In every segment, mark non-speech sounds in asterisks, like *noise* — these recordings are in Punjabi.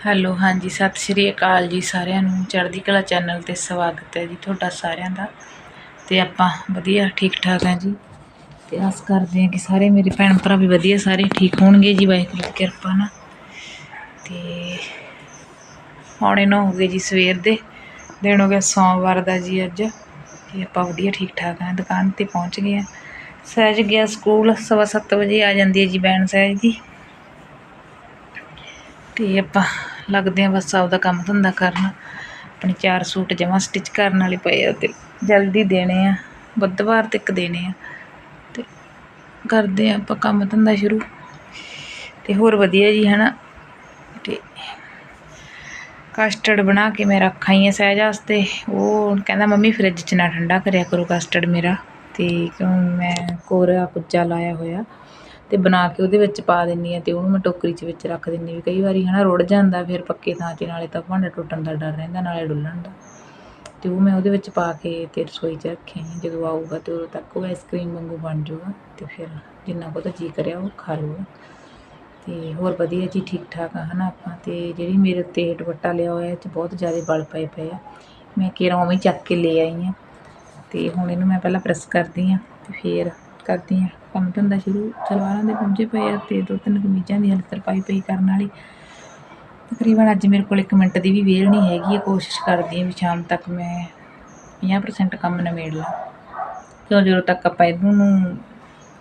ਹੈਲੋ, ਹਾਂਜੀ, ਸਤਿ ਸ਼੍ਰੀ ਅਕਾਲ ਜੀ ਸਾਰਿਆਂ ਨੂੰ। ਚੜ੍ਹਦੀ ਕਲਾ ਚੈਨਲ ਤੇ ਸਵਾਗਤ ਹੈ ਜੀ ਤੁਹਾਡਾ ਸਾਰਿਆਂ ਦਾ। ਤੇ ਆਪਾਂ ਵਧੀਆ ਠੀਕ ਠਾਕ ਹਾਂ ਜੀ। ਤੇ ਆਸ ਕਰਦੇ ਹਾਂ ਕਿ ਸਾਰੇ ਮੇਰੇ ਭੈਣ ਭਰਾ ਵੀ ਵਧੀਆ, ਸਾਰੇ ਠੀਕ ਹੋਣਗੇ ਜੀ, ਵਾਹਿਗੁਰੂ ਦੀ ਕਿਰਪਾ ਨਾਲ। ਤੇ ਹੁਣ ਇਹਨਾਂ ਹੋ ਗਏ ਜੀ ਸਵੇਰ ਦੇ। ਦਿਨ ਹੋ ਗਿਆ ਸੋਮਵਾਰ ਦਾ ਜੀ ਅੱਜ। ਤੇ ਆਪਾਂ ਵਧੀਆ ਠੀਕ ਠਾਕ ਹਾਂ। ਦੁਕਾਨ ਤੇ ਪਹੁੰਚ ਗਏ ਹਾਂ। ਸਹਿਜ ਗਿਆ ਸਕੂਲ, ਸਵਾ ਸੱਤ ਵਜੇ ਆ ਜਾਂਦੀ ਹੈ ਜੀ ਬੈਨ ਸਹਿਜ ਦੀ। ਤੇ ਆਪਾਂ ਲੱਗਦੇ ਆ ਬਸ ਆਪਦਾ ਕੰਮ ਧੰਦਾ ਕਰਨ। ਆਪਣੇ ਚਾਰ ਸੂਟ ਜਮਾ ਸਟਿਚ ਕਰਨ ਵਾਲੇ ਪਏ ਆ ਤੇ ਜਲਦੀ ਦੇਣੇ ਆ। ਬੁੱਧਵਾਰ ਤੱਕ ਦੇਣੇ ਆ। ਤੇ ਕਰਦੇ ਆ ਆਪਾਂ ਕੰਮ ਧੰਦਾ ਸ਼ੁਰੂ। ਤੇ ਹੋਰ ਵਧੀਆ ਜੀ, ਹਨਾ? ਤੇ ਕਸਟਰਡ ਬਣਾ ਕੇ ਮੈਂ ਰੱਖਾਂ ਹੀ ਆ ਸਹਿਜ ਵਾਸਤੇ। ਉਹ ਕਹਿੰਦਾ, ਮੰਮੀ ਫ੍ਰਿਜ 'ਚ ਨਾ ਠੰਡਾ ਕਰਿਆ ਕਰੋ ਕਸਟਰਡ ਮੇਰਾ। ਤੇ ਕਿਉਂ ਮੈਂ ਕੋਰਾ ਕੁੱਜਾ ਲਾਇਆ ਹੋਇਆ। ਅਤੇ ਬਣਾ ਕੇ ਉਹਦੇ ਵਿੱਚ ਪਾ ਦਿੰਦੀ ਹਾਂ ਅਤੇ ਉਹਨੂੰ ਮੈਂ ਟੋਕਰੀ 'ਚ ਵਿੱਚ ਰੱਖ ਦਿੰਦੀ ਵੀ ਕਈ ਵਾਰੀ ਹੈ ਨਾ ਰੁੜ ਜਾਂਦਾ ਫਿਰ ਪੱਕੇ ਥਾਂ 'ਤੇ ਨਾਲੇ ਤਾਂ ਭਾਂਡਾ ਟੁੱਟਣ ਦਾ ਡਰ ਰਹਿੰਦਾ, ਨਾਲੇ ਡੁੱਲਣ ਦਾ। ਅਤੇ ਉਹ ਮੈਂ ਉਹਦੇ ਵਿੱਚ ਪਾ ਕੇ ਅਤੇ ਰਸੋਈ 'ਚ ਰੱਖਿਆ ਜਦੋਂ ਆਊਗਾ ਅਤੇ ਉਦੋਂ ਤੱਕ ਉਹ ਆਈਸਕ੍ਰੀਮ ਵਾਂਗੂ ਬਣ ਜਾਊਗਾ ਅਤੇ ਫਿਰ ਜਿੰਨਾ ਕੁ ਬਹੁਤਾ ਜੀ ਕਰਿਆ ਉਹ ਖਾ ਲਊਗਾ। ਅਤੇ ਹੋਰ ਵਧੀਆ ਜੀ ਠੀਕ ਠਾਕ ਆ ਹੈ ਨਾ ਆਪਾਂ ਅਤੇ ਜਿਹੜੀ ਮੇਰੇ ਉੱਤੇ ਦੁਪੱਟਾ ਲਿਆ ਹੋਇਆ ਇਹ 'ਚ ਬਹੁਤ ਜ਼ਿਆਦਾ ਬਲ ਪਏ ਪਏ ਆ। ਮੈਂ ਕਿਹਾ ਉਵੇਂ ਹੀ ਚੱਕ ਕੇ ਲੈ ਆਈ ਹਾਂ ਅਤੇ ਹੁਣ ਇਹਨੂੰ ਮੈਂ ਪਹਿਲਾਂ ਪ੍ਰੈਸ ਕਰਦੀ ਹਾਂ ਅਤੇ ਫਿਰ ਕਰਦੀ ਹਾਂ। ਕੰਮ ਧੰਦਾ ਸ਼ੁਰੂ ਸਲਵਾਰਾਂ ਦੇ ਪੁੰਜੇ ਪਏ ਆ ਤੇ ਦੋ ਤਿੰਨ ਕਮੀਜ਼ਾਂ ਦੀ ਹਲ ਤਰਪਾਈ ਪਈ ਕਰਨ ਵਾਲੀ। ਤਕਰੀਬਨ ਅੱਜ ਮੇਰੇ ਕੋਲ 1 ਮਿੰਟ ਦੀ ਵੀ ਵੇਲ ਨਹੀਂ ਹੈਗੀ। ਹੈ ਕੋਸ਼ਿਸ਼ ਕਰਦੀ ਹਾਂ ਵੀ ਸ਼ਾਮ ਤੱਕ ਮੈਂ 50% ਕੰਮ ਨਿਬੇੜ ਲਾਂ। ਕਿਉਂ? ਜਦੋਂ ਤੱਕ ਆਪਾਂ ਇਹਨੂੰ ਨੂੰ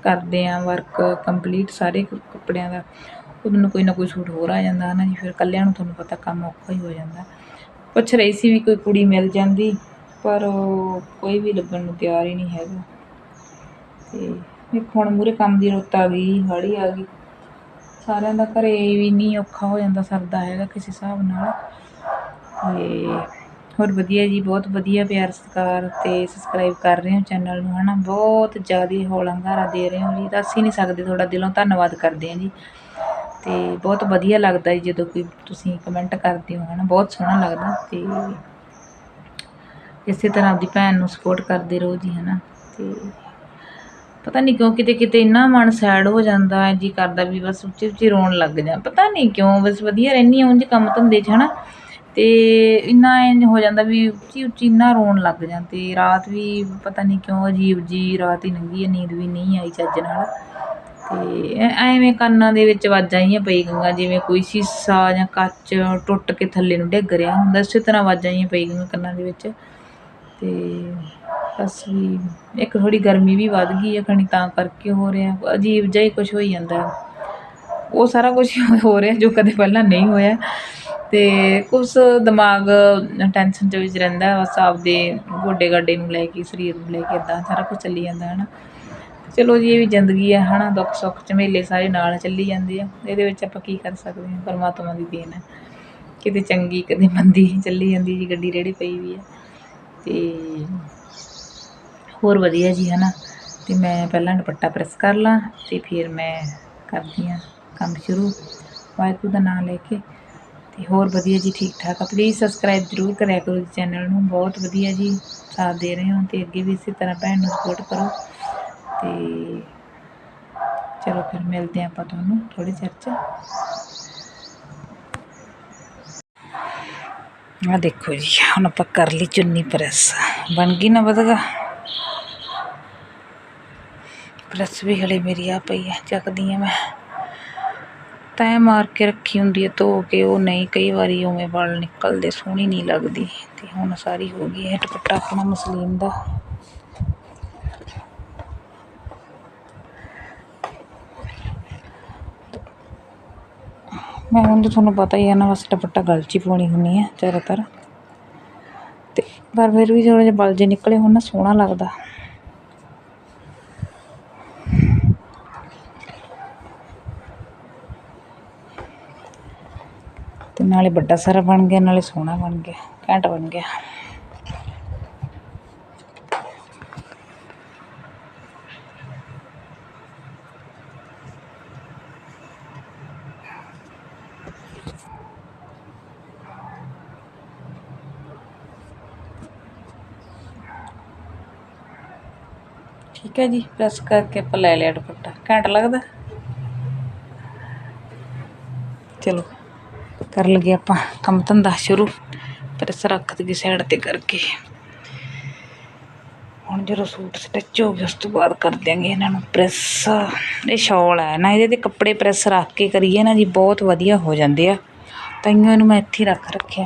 ਕਰਦੇ ਆ ਵਰਕ ਕੰਪਲੀਟ ਸਾਰੇ ਕੱਪੜਿਆਂ ਦਾ ਉਦੋਂ ਨੂੰ ਕੋਈ ਨਾ ਕੋਈ ਸੂਟ ਹੋਰ ਆ ਜਾਂਦਾ ਹਨਾ ਜੀ। ਫਿਰ ਕੱਲਿਆਂ ਨੂੰ ਤੁਹਾਨੂੰ ਪਤਾ ਕੰਮ ਔਖਾ ਹੀ ਹੋ ਜਾਂਦਾ। ਪੁੱਛ ਰਹੀ ਸੀ ਵੀ ਕੋਈ ਕੁੜੀ ਮਿਲ ਜਾਂਦੀ, ਪਰ ਉਹ ਕੋਈ ਵੀ ਲੱਗਣ ਨੂੰ ਤਿਆਰ ਹੀ ਨਹੀਂ ਹੈਗਾ। ਤੇ ਵੇਖੋ ਹੁਣ ਮੂਰੇ ਕੰਮ ਦੀ ਰੁੱਤ ਆ ਗਈ, ਹੜੀ ਆ ਗਈ। ਸਾਰਿਆਂ ਦਾ ਘਰੇ ਵੀ ਨਹੀਂ ਔਖਾ ਹੋ ਜਾਂਦਾ, ਸਰਦਾ ਹੈਗਾ ਕਿਸੇ ਹਿਸਾਬ ਨਾਲ। ਤੇ ਹੋਰ ਵਧੀਆ ਜੀ, ਬਹੁਤ ਵਧੀਆ ਪਿਆਰ ਸਤਿਕਾਰ ਤੇ ਸਬਸਕ੍ਰਾਈਬ ਕਰ ਰਹੇ ਹੋ ਚੈਨਲ ਨੂੰ, ਹਨਾ? ਬਹੁਤ ਜ਼ਿਆਦਾ ਹੌਲਾ ਹੁੰਗਾਰਾ ਦੇ ਰਹੇ ਹੋ ਜੀ, ਦੱਸ ਹੀ ਨਹੀਂ ਸਕਦੇ ਤੁਹਾਡਾ ਦਿਲੋਂ, ਧੰਨਵਾਦ ਕਰਦੇ ਹਾਂ ਜੀ। ਤੇ ਬਹੁਤ ਵਧੀਆ ਲੱਗਦਾ ਜੀ, ਜਦੋਂ ਕੋਈ ਤੁਸੀਂ ਕਮੈਂਟ ਕਰਦੇ ਹੋ, ਹਨਾ? ਬਹੁਤ ਸੋਹਣਾ ਲੱਗਦਾ ਤੇ ਇਸੇ ਤਰ੍ਹਾਂ ਆਪਦੀ ਭੈਣ ਨੂੰ ਸਪੋਰਟ ਕਰਦੇ ਰਹੋ ਜੀ, ਹਨਾ? ਤੇ ਪਤਾ ਨਹੀਂ ਕਿਉਂ ਕਿਤੇ ਕਿਤੇ ਇੰਨਾ ਮਨ ਸੈਡ ਹੋ ਜਾਂਦਾ ਹੈ, ਜੀ ਕਰਦਾ ਵੀ ਬਸ ਉੱਚੀ ਉੱਚੀ ਰੋਣ ਲੱਗ ਜਾ। ਪਤਾ ਨਹੀਂ ਕਿਉਂ, ਬਸ ਵਧੀਆ ਰਹਿੰਦੀ ਹਾਂ, ਉਂਝ ਕੰਮ ਧੰਦੇ 'ਚ ਹਨਾ। ਤੇ ਇੰਨਾ ਇੰਝ ਹੋ ਜਾਂਦਾ ਵੀ ਉੱਚੀ ਉੱਚੀ ਇੰਨਾ ਰੋਣ ਲੱਗ ਜਾਂ ਤੇ ਰਾਤ ਵੀ ਪਤਾ ਨਹੀਂ ਕਿਉਂ ਅਜੀਬ ਜੀ ਰਾਤ ਹੀ ਲੰਘੀ ਹੈ ਨੀਂਦ ਵੀ ਨਹੀਂ ਆਈ ਚੱਜ ਨਾਲ। ਤੇ ਐਵੇਂ ਕੰਨਾਂ ਦੇ ਵਿੱਚ ਆਵਾਜ਼ਾਂ ਜਿਹੀਆਂ ਪਈ ਗਈਆਂ, ਜਿਵੇਂ ਕੋਈ ਸ਼ੀਸ਼ਾ ਜਾਂ ਕੱਚ ਟੁੱਟ ਕੇ ਥੱਲੇ ਨੂੰ ਡਿੱਗ ਰਿਹਾ ਹੁੰਦਾ ਇਸੇ ਤਰ੍ਹਾਂ ਆਵਾਜ਼ਾਂ ਜਿਹੀਆਂ ਪਈ ਗਈਆਂ ਕੰਨਾਂ ਦੇ ਵਿੱਚ। ਤੇ ਬਸ ਵੀ ਇੱਕ ਥੋੜੀ ਗਰਮੀ ਵੀ ਵੱਧ ਗਈ ਹੈ ਖਣੀ ਤਾਂ ਕਰਕੇ ਹੋ ਰਿਹਾ। ਅਜੀਬ ਜਿਹਾ ਹੀ ਕੁਝ ਹੋਈ ਜਾਂਦਾ ਉਹ ਸਾਰਾ ਕੁਝ *laughs* ਹੋ ਰਿਹਾ ਜੋ ਕਦੇ ਪਹਿਲਾਂ ਨਹੀਂ ਹੋਇਆ। ਤੇ ਕੁਛ ਦਿਮਾਗ ਟੈਨਸ਼ਨ ਚ ਵਿੱਚ ਰਹਿੰਦਾ ਬਸ ਆਪਦੇ ਗੋਡੇ ਗਾਡੇ ਨੂੰ ਲੈ ਕੇ, ਸਰੀਰ ਨੂੰ ਲੈ ਕੇ ਇਦਾਂ ਸਾਰਾ ਕੁਝ ਚੱਲੀ ਜਾਂਦਾ ਹੈ ਨਾ। ਚਲੋ ਜੀ, ਇਹ ਵੀ ਜ਼ਿੰਦਗੀ ਹੈ, ਹਨਾ, ਦੁੱਖ ਸੁੱਖ ਝਮੇਲੇ ਸਾਰੇ ਨਾਲ ਚੱਲੀ ਜਾਂਦੇ ਆ। ਇਹਦੇ ਵਿੱਚ ਆਪਾਂ ਕੀ ਕਰ ਸਕਦੇ ਹਾਂ? ਪਰਮਾਤਮਾ ਦੀ ਦੇਣ ਹੈ। ਕਿਤੇ ਚੰਗੀ, ਕਦੇ ਮੰਦੀ ਚੱਲੀ ਜਾਂਦੀ ਜੀ, ਗੱਡੀ ਰੇੜੀ ਪਈ ਵੀ ਹੈ। ਤੇ ਹੋਰ ਵਧੀਆ ਜੀ, ਹਨਾ। ਤੇ ਮੈਂ ਪਹਿਲਾਂ ਦੁਪੱਟਾ ਪ੍ਰੈਸ ਕਰ ਲਾਂ ਤੇ ਫਿਰ ਮੈਂ ਕਰਦੀ ਹਾਂ ਕੰਮ ਸ਼ੁਰੂ। ਵਾਹਿਗੁਰੂ ਦਾ ਨਾਮ ਲੈ ਕੇ। ਤੇ ਹੋਰ ਵਧੀਆ ਜੀ ਠੀਕ ਠਾਕ ਆ। ਪਲੀਜ਼ ਸਬਸਕ੍ਰਾਈਬ ਜ਼ਰੂਰ ਕਰਿਆ ਕਰੋ ਜੀ ਚੈਨਲ ਨੂੰ। ਬਹੁਤ ਵਧੀਆ ਜੀ, ਸਾਥ ਦੇ ਰਹੇ ਹੋ ਤੇ ਅੱਗੇ ਵੀ ਇਸੇ ਤਰ੍ਹਾਂ ਭੈਣ ਨੂੰ ਸਪੋਰਟ ਕਰੋ। ਤੇ ਚਲੋ ਫਿਰ ਮਿਲਦੇ ਹਾਂ ਆਪਾਂ ਤੁਹਾਨੂੰ ਥੋੜੀ ਚਿਰ ਚ। ਆ ਦੇਖੋ ਜੀ, ਹੁਣ ਆਪਾਂ ਕਰ ਲਈ ਚੁੰਨੀ ਪ੍ਰੈਸ। ਬਣ ਗਈ ਨਾ ਵਧਗਾ ਪ੍ਰੈਸ ਵੀ ਹਲੇ ਮੇਰੀ ਆ ਪਈ ਹੈ ਚੱਕਦੀ ਹਾਂ ਮੈਂ। ਤੈਅ ਮਾਰ ਕੇ ਰੱਖੀ ਹੁੰਦੀ ਹੈ ਧੋ ਕੇ ਉਹ ਨਹੀਂ, ਕਈ ਵਾਰੀ ਉਵੇਂ ਵਾਲ ਨਿਕਲਦੇ, ਸੋਹਣੀ ਨਹੀਂ ਲੱਗਦੀ। ਤੇ ਹੁਣ ਸਾਰੀ ਹੋ ਗਈ ਹੈ ਦੁਪੱਟਾ ਆਪਣਾ ਮਸਲੀਨ ਦਾ। ਮੈਂ ਹੁਣ ਤਾਂ ਤੁਹਾਨੂੰ ਪਤਾ ਹੀ ਹੈ ਨਾ, ਬਸ ਦੁਪੱਟਾ ਗਲ 'ਚ ਹੀ ਪਾਉਣੀ ਹੁੰਦੀ ਹੈ ਜ਼ਿਆਦਾਤਰ। ਅਤੇ ਪਰ ਫਿਰ ਵੀ ਜਦੋਂ ਜਿਹੇ ਬਲ ਜੇ ਨਿਕਲੇ, ਹੁਣ ਨਾ ਸੋਹਣਾ ਲੱਗਦਾ ਤੇ ਨਾਲੇ ਵੱਡਾ ਸਾਰਾ ਬਣ ਗਿਆ, ਨਾਲੇ ਸੋਹਣਾ ਬਣ ਗਿਆ, ਘੈਂਟ ਬਣ ਗਿਆ। ਠੀਕ ਹੈ ਜੀ ਪ੍ਰੈਸ ਕਰਕੇ ਆਪਾਂ ਲੈ ਲਿਆ ਦੁਪੱਟਾ, ਘੈਂਟ ਲੱਗਦਾ? ਚਲੋ। ਕਰਨ ਲੱਗੇ ਆਪਾਂ ਕੰਮ ਧੰਦਾ ਸ਼ੁਰੂ ਪ੍ਰੈਸ ਰੱਖ ਦਈਏ ਸਾਈਡ ਤੇ ਕਰਕੇ। ਹੁਣ ਜਦੋਂ ਸੂਟ ਸਟਿਚ ਹੋ ਗਿਆ ਉਸ ਤੋਂ ਬਾਅਦ ਕਰ ਦਿਆਂਗੇ ਇਹਨਾਂ ਨੂੰ ਪ੍ਰੈਸ ਇਹ ਸ਼ਾਲ ਹੈ ਨਾ, ਇਹਦੇ ਤੇ ਕੱਪੜੇ ਪ੍ਰੈਸ ਰੱਖ ਕੇ ਕਰੀਏ ਨਾ ਜੀ, ਬਹੁਤ ਵਧੀਆ ਹੋ ਜਾਂਦੇ ਆ। ਤਾਈਓ ਇਹਨੂੰ ਮੈਂ ਇੱਥੇ ਹੀ ਰੱਖ ਰੱਖਿਆ।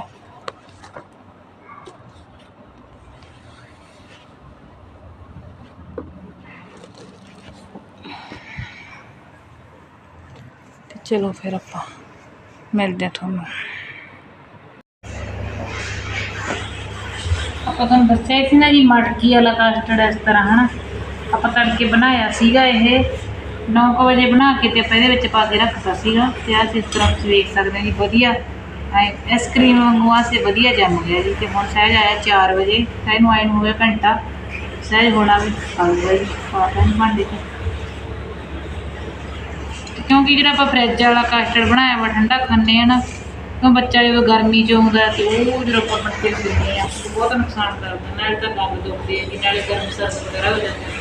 ਚਲੋ ਫਿਰ ਆਪਾਂ ਮਿਲਦੇ ਹਾਂ ਤੁਹਾਨੂੰ। ਆਪਾਂ ਤੁਹਾਨੂੰ ਦੱਸਿਆ ਸੀ ਨਾ ਜੀ, ਮਟਕੀ ਵਾਲਾ ਕਸਟਰਡ ਇਸ ਤਰ੍ਹਾਂ, ਹਨਾ? ਆਪਾਂ ਤੜਕੇ ਬਣਾਇਆ ਸੀਗਾ ਇਹ। 9 ਵਜੇ ਬਣਾ ਕੇ ਤੇ ਆਪਾਂ ਇਹਦੇ ਵਿੱਚ ਪਾ ਕੇ ਰੱਖਤਾ ਸੀਗਾ। ਤੇ ਆਹ ਇਸ ਤਰ੍ਹਾਂ ਤੁਸੀਂ ਵੇਖ ਸਕਦੇ ਹੋ ਜੀ, ਵਧੀਆ। ਆਈਸਕ੍ਰੀਮ ਵਾਂਗੂ ਆਸੇ ਵਧੀਆ ਜੰਮ ਗਿਆ ਜੀ, ਤੇ ਹੁਣ ਸਹਿਜ ਆਇਆ 4 ਵਜੇ। ਸਹਿਜ ਨੂੰ ਆਏ ਨੂੰ ਹੋਇਆ ਘੰਟਾ। ਸਹਿਜ ਹੋਣਾ ਵੀ ਆ ਗਿਆ ਜੀ ਪਾਤਾ ਨਹੀਂ ਭਾਂਡੇ 'ਚ। ਤੇ ਕਿਉਂਕਿ ਜਿਹੜਾ ਆਪਾਂ ਫਰਿੱਜ ਵਾਲਾ ਕਸਟਰਡ ਬਣਾਇਆ ਵਾ, ਠੰਡਾ ਖਾਂਦੇ ਆ ਨਾ ਕਿਉਂ ਬੱਚਾ ਜਦੋਂ ਗਰਮੀ 'ਚ ਆਉਂਦਾ ਤੇ ਉਹ ਜਦੋਂ ਆਪਾਂ ਮੱਥੇ ਪੀਂਦੇ ਆ ਬਹੁਤ ਨੁਕਸਾਨ ਕਰਦਾ ਨਾਲੇ ਤਾਂ ਦੰਦ ਦੁਖਦੇ ਆ ਜੀ, ਨਾਲੇ ਗਰਮ ਸਰਦ ਵਗੈਰਾ ਹੋ ਜਾਂਦਾ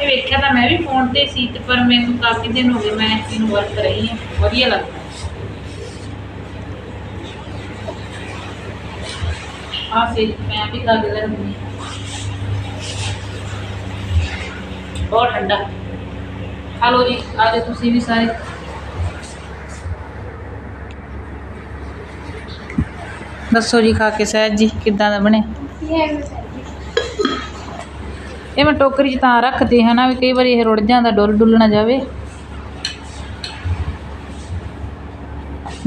ਇਹ ਵੇਖਿਆ ਤਾਂ ਮੈਂ ਵੀ ਫੋਨ ਤੇ ਸੀ, ਤੇ ਪਰ ਮੈਨੂੰ ਕਾਫੀ ਦਿਨ ਹੋ ਗਏ ਮੈਂ ਇਹਨੂੰ ਵਰਤ ਰਹੀ ਹਾਂ, ਵਧੀਆ ਲੱਗਦਾ। ਆ ਸੇ ਮੈਂ ਵੀ ਕਰ ਦੇ ਬਹੁਤ ਠੰਡਾ। ਖਾ ਲਓ ਜੀ, ਆ ਜਾਓ ਤੁਸੀਂ ਵੀ ਸਾਰੇ। ਦੱਸੋ ਜੀ, ਖਾ ਕੇ ਸਹਿਜ ਜੀ, ਕਿੱਦਾਂ ਦਾ ਬਣੇ? ਇਹ ਮੈਂ ਟੋਕਰੀ 'ਚ ਤਾਂ ਰੱਖਦੇ ਹਨਾ ਵੀ ਕਈ ਵਾਰੀ ਇਹ ਰੁੜ ਜਾਂਦਾ, ਡੁੱਲ ਡੁੱਲ ਨਾ ਜਾਵੇ।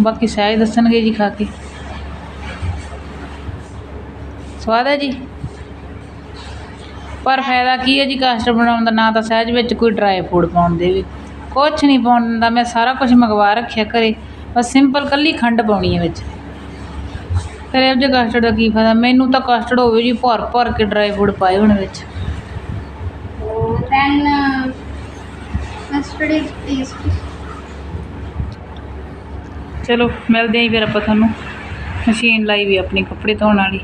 ਬਾਕੀ ਸਹਿਜ ਦੱਸਣਗੇ ਜੀ, ਖਾ ਕੇ। ਸਵਾਦ ਹੈ ਜੀ? ਪਰ ਫਾਇਦਾ ਕੀ ਹੈ ਜੀ ਕਸਟਰਡ ਬਣਾਉਣ ਦਾ? ਨਾ ਤਾਂ ਸਹਿਜ ਵਿੱਚ ਕੋਈ ਡਰਾਈ ਫੂਡ ਪਾਉਣ ਦੇ ਵੀ ਕੁਛ ਨਹੀਂ ਪਾਉਣ ਦਿੰਦਾ। ਮੈਂ ਸਾਰਾ ਕੁਝ ਮੰਗਵਾ ਰੱਖਿਆ ਘਰੇ। ਬਸ ਸਿੰਪਲ ਕੱਲੀ ਖੰਡ ਪਾਉਣੀ ਹੈ ਵਿੱਚ। ਫਿਰ ਇਹ ਜੇ ਕਸਟਰਡ ਦਾ ਕੀ ਫਾਇਦਾ? ਮੈਨੂੰ ਤਾਂ ਕਸਟਰਡ ਹੋਵੇ ਜੀ ਭਰ ਭਰ ਕੇ ਡਰਾਈ ਫੂਡ ਪਾਏ ਹੋਣ ਵਿੱਚ। Then uh, mustard is tasty. ਚਲੋ ਮਿਲਦੇ ਆਂ ਫਿਰ ਆਪਾਂ ਤੁਹਾਨੂੰ। ਮਸ਼ੀਨ ਲਾਈ ਵੀ ਆਪਣੀ ਕੱਪੜੇ ਧੋਣ ਵਾਲੀ।